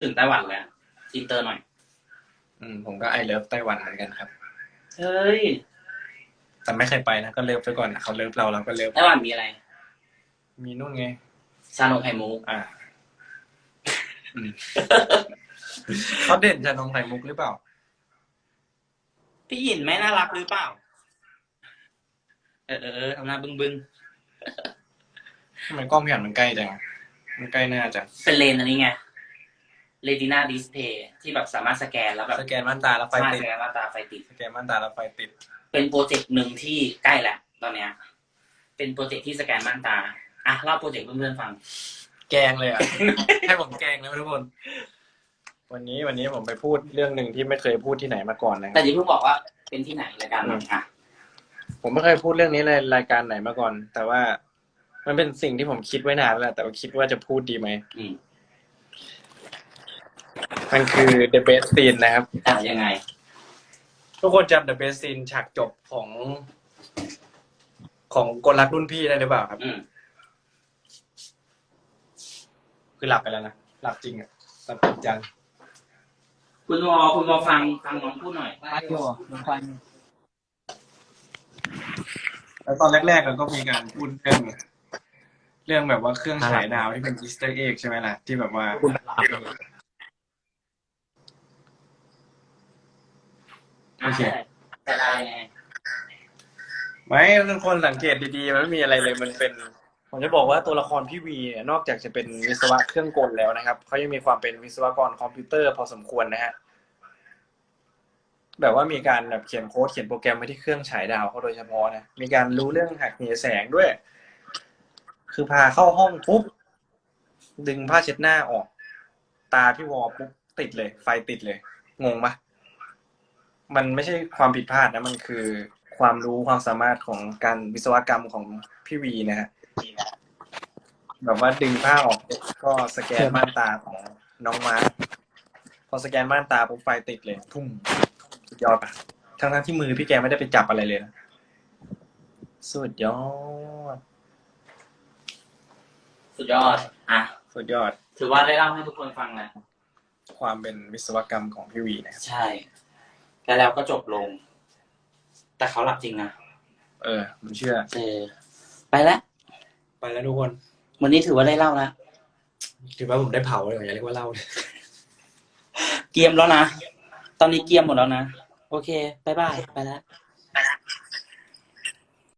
ถึงไต้หวันแล้วอินเตอร์หน่อย อืมผมก็ไอเลิฟไต้หวันเหมือนกันครับ เฮ้ยแต่ไม่เคยไปนะก็เลิฟไปก่อนเขาเลิฟเราเราก็เลิฟไต้หวันมีอะไร มีนู่นไงชานมไข่มุกอ่าอืมเขาเด่นชานมไข่มุกหรือเปล่า พี่หยินไม่น่ารักหรือเปล่า เออเออเออทำหน้าบึ้งบึ้งทำไมกล้องพี่หันมันใกล้จังมันใกล้หน้าจังเป็นเลนส์อันนี้ไง เรตินาดิสเพย์ที่แบบสามารถสแกนแล้วแบบสแกนม่านตาแล้วไฟสามารถติสดแกนว่าตาไฟติด สแกนม่านตาแล้วไฟติด เป็นโปรเจกต์หนึ่งที่ใกล้แหละตอนเนี้ย เป็นโปรเจกต์ที่สแกนม่านตาอะเล่าโปรเจกต์เพื่อนๆฟัง แกงเลยอะ ให้ผมแกงแล้วทุกคน วันนี้วันนี้ผมไปพูดเรื่องหนึ่งที่ไม่เคยพูดที่ไหนมาก่อนนะคแต่รับ อย่าเพิ่งบอกว่าเป็นที่ไหนรายการไหนอะผมไม่เคยพูดเรื่องนี้ในรายการไหนมาก่อน แต่ว่า มันเป็นสิ่งที่ผมคิดไว้นานแล้วแหละแต่ว่าคิดว่าจะพูดดีไหม อืม มันคือ The Best Scene นะครับ อะยังไง ทุกคนจำ The Best Scene ฉากจบของ ของกลรักรุ่นพี่ได้หรือเปล่าครับ อืมคือหลับไปแล้วนะหลับจริงอะหลับจริงจังคุณวอคุณวอฟังฟังน้องพูดหน่อย ไปอยู่หนูฟังแล้วตอนแรกๆเราก็มีการพูดเรื่อง เรื่องแบบว่าเครื่องฉายดาวที่เป็นอีสเตอร์เอ็กใช่ไหมล่ะ ที่แบบว่า โอเค แต่อะไรไงไม่ทุกคนสังเกตดีๆ มันไม่มีอะไรเลยมันเป็น ผมจะบอกว่าตัวละครพี่วีเนี่ยนอกจากจะเป็นวิศวะเครื่องกลแล้วนะครับเขายังมีความเป็นวิศวกรคอมพิวเตอร์พอสมควรนะฮะแบบว่ามีการแบบเขียนโค้ดเขียนโปรแกรมไว้ที่เครื่องฉายดาวเขาโดยเฉพาะนะมีการรู้เรื่องหักเหแสงด้วย คือพาเข้าห้องปุ๊บดึงผ้าเช็ดหน้าออก ตาพี่วอปุ๊บติดเลย ไฟติดเลย งงปะ มันไม่ใช่ความผิดพลาดนะมันคือความรู้ความสามารถของการวิศวกรรมของพี่วีนะฮะแบบว่าดึงผ้าออกปุ๊บก็สแกนม่านตาของน้องมาร์คพอสแกนม่านตาปุ๊บไฟติดเลยทุ่มสุดยอดปะทั้งทั้งๆที่มือพี่แกไม่ได้ไปจับอะไรเลยนะสุดยอด สุดยอด อะ สุดยอด ถือว่าได้เล่าให้ทุกคนฟังแหละความเป็นวิศวกรรมของพี่วีนะครับใช่ แล้วแล้วก็จบลง แต่เขาหลับจริงนะเออผมเชื่อ เออ ไปแล้วไปแล้วทุกคน วันนี้ถือว่าได้เล่าแล้วถือว่าผมได้เผาเลยอย่าเรียกว่าเล่าเลยเกียมแล้วนะ ตอนนี้เกียมหมดแล้วนะ โอเคบายบาย ไปแล้ว